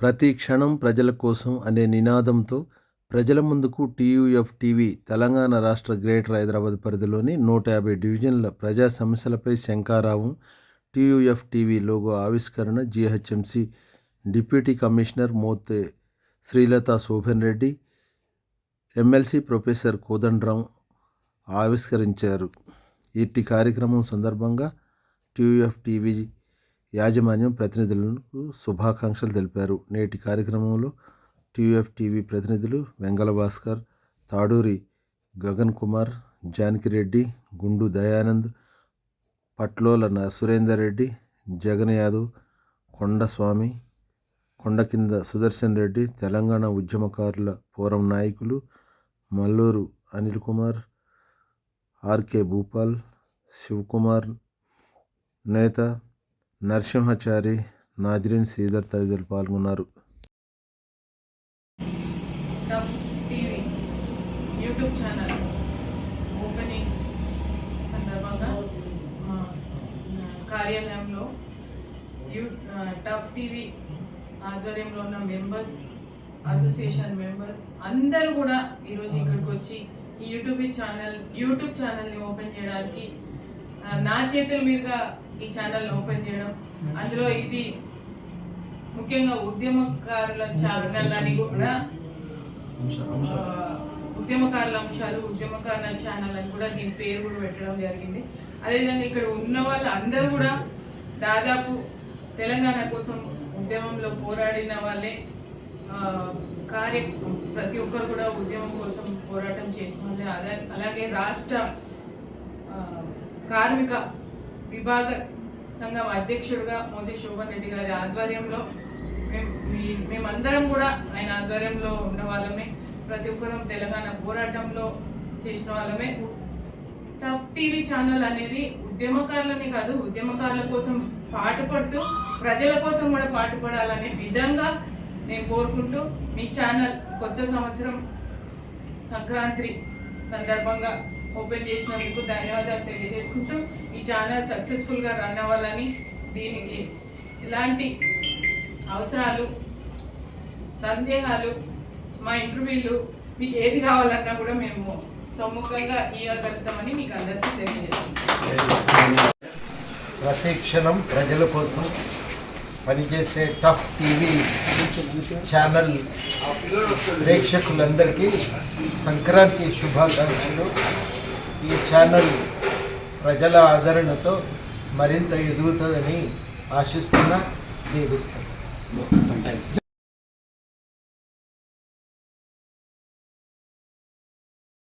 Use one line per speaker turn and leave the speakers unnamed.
ప్రతి క్షణం ప్రజల కోసం అనే నినాదంతో ప్రజల ముందుకు టీయూఎఫ్ టీవీ తెలంగాణ రాష్ట్ర గ్రేటర్ హైదరాబాద్ పరిధిలోని నూట యాభై డివిజన్ల ప్రజా సమస్యలపై శంకారావం టీయూఎఫ్ టీవీ లోగో ఆవిష్కరణ GHMC deputy commissioner Mothe Srilatha Shobhan Reddy MLC professor Kodandaram ఆవిష్కరించారు. ఇట్టి కార్యక్రమం సందర్భంగా టీయూఎఫ్ టీవీ యాజమాన్యం ప్రతినిధులకు శుభాకాంక్షలు తెలిపారు. నేటి కార్యక్రమంలో టీయూఎఫ్ టీవీ ప్రతినిధులు వెంగళ భాస్కర్ తాడూరి గగన్ కుమార్ జానకిరెడ్డి గుండు దయానంద్ పట్లోల న- సురేందర్ రెడ్డి జగన్ యాదవ్ కొండస్వామి కొండ కింద సుదర్శన్ రెడ్డి తెలంగాణ ఉద్యమకారుల పూర్వం నాయకులు మల్లూరు అనిల్ కుమార్ ఆర్కే భూపాల్ శివకుమార్ నేత నరసింహచారి నాజరీన్ శ్రీధర్ తదితరులు పాల్గొన్నారు.
TUF TV YouTube channel opening సందర్భంగా కార్యాలయంలో యూ టఫ్ టీవీ ఆధ్వర్యంలో ఉన్న మెంబర్స్ అసోసియేషన్ మెంబర్స్ అందరూ కూడా ఈరోజు ఇక్కడికి వచ్చి ఈ యూట్యూబ్ ఛానల్ యూట్యూబ్ ఛానల్ని ఓపెన్ చేయడానికి నా చేతుల మీదుగా ఈ ఛానల్ ఓపెన్ చేయడం. అందులో ఇది ముఖ్యంగా ఉద్యమకారుల ఛానల్ అని కూడా ఉద్యమకారుల అంశాలు ఉద్యమకారుల ఛానల్ అని కూడా దీని పేరు కూడా పెట్టడం జరిగింది. అదేవిధంగా ఇక్కడ ఉన్న వాళ్ళు అందరూ కూడా దాదాపు తెలంగాణ కోసం ఉద్యమంలో పోరాడిన వాళ్ళే. కార్య ప్రతి ఒక్కరు కూడా ఉద్యమం కోసం పోరాటం చేసిన వాళ్ళే. అలా అలాగే రాష్ట్ర కార్మిక విభాగ సంఘం అధ్యక్షుడిగా మోదీ శోభన్ రెడ్డి గారి ఆధ్వర్యంలో మేము మీ- మేమందరం కూడా ఆయన ఆధ్వర్యంలో ఉన్న వాళ్ళమే. ప్రతి ఒక్కరం తెలంగాణ పోరాటంలో చేసిన వాళ్ళమే. టఫ్ టీవీ ఛానల్ అనేది ఉద్యమకారులని కాదు ఉద్యమకారుల కోసం పాటుపడుతూ ప్రజల కోసం కూడా పాటుపడాలనే విధంగా నేను కోరుకుంటూ మీ ఛానల్ కొత్త సంవత్సరం సంక్రాంతి సందర్భంగా ఓపెన్ చేసినందుకు ధన్యవాదాలు తెలియజేసుకుంటూ ఈ ఛానల్ సక్సెస్ఫుల్గా రన్ అవ్వాలని దీనికి ఇలాంటి అవసరాలు సందేహాలు మా ఇంటర్వ్యూలు మీకు ఏది కావాలన్నా కూడా మేము సమ్ముఖంగా ఇవ్వగలుగుతామని మీకు అందరికీ తెలియజేస్తాం
ప్రతిక్షణం ప్రజల కోసం పనిచేసే టఫ్ టీవీ ఛానల్ ప్రేక్షకులందరికీ సంక్రాంతి శుభాకాంక్షలు. ఈ ఛానల్ ప్రజల ఆదరణతో మరింత ఎదుగుతుందని ఆశిస్తున్నా దీవిస్తాను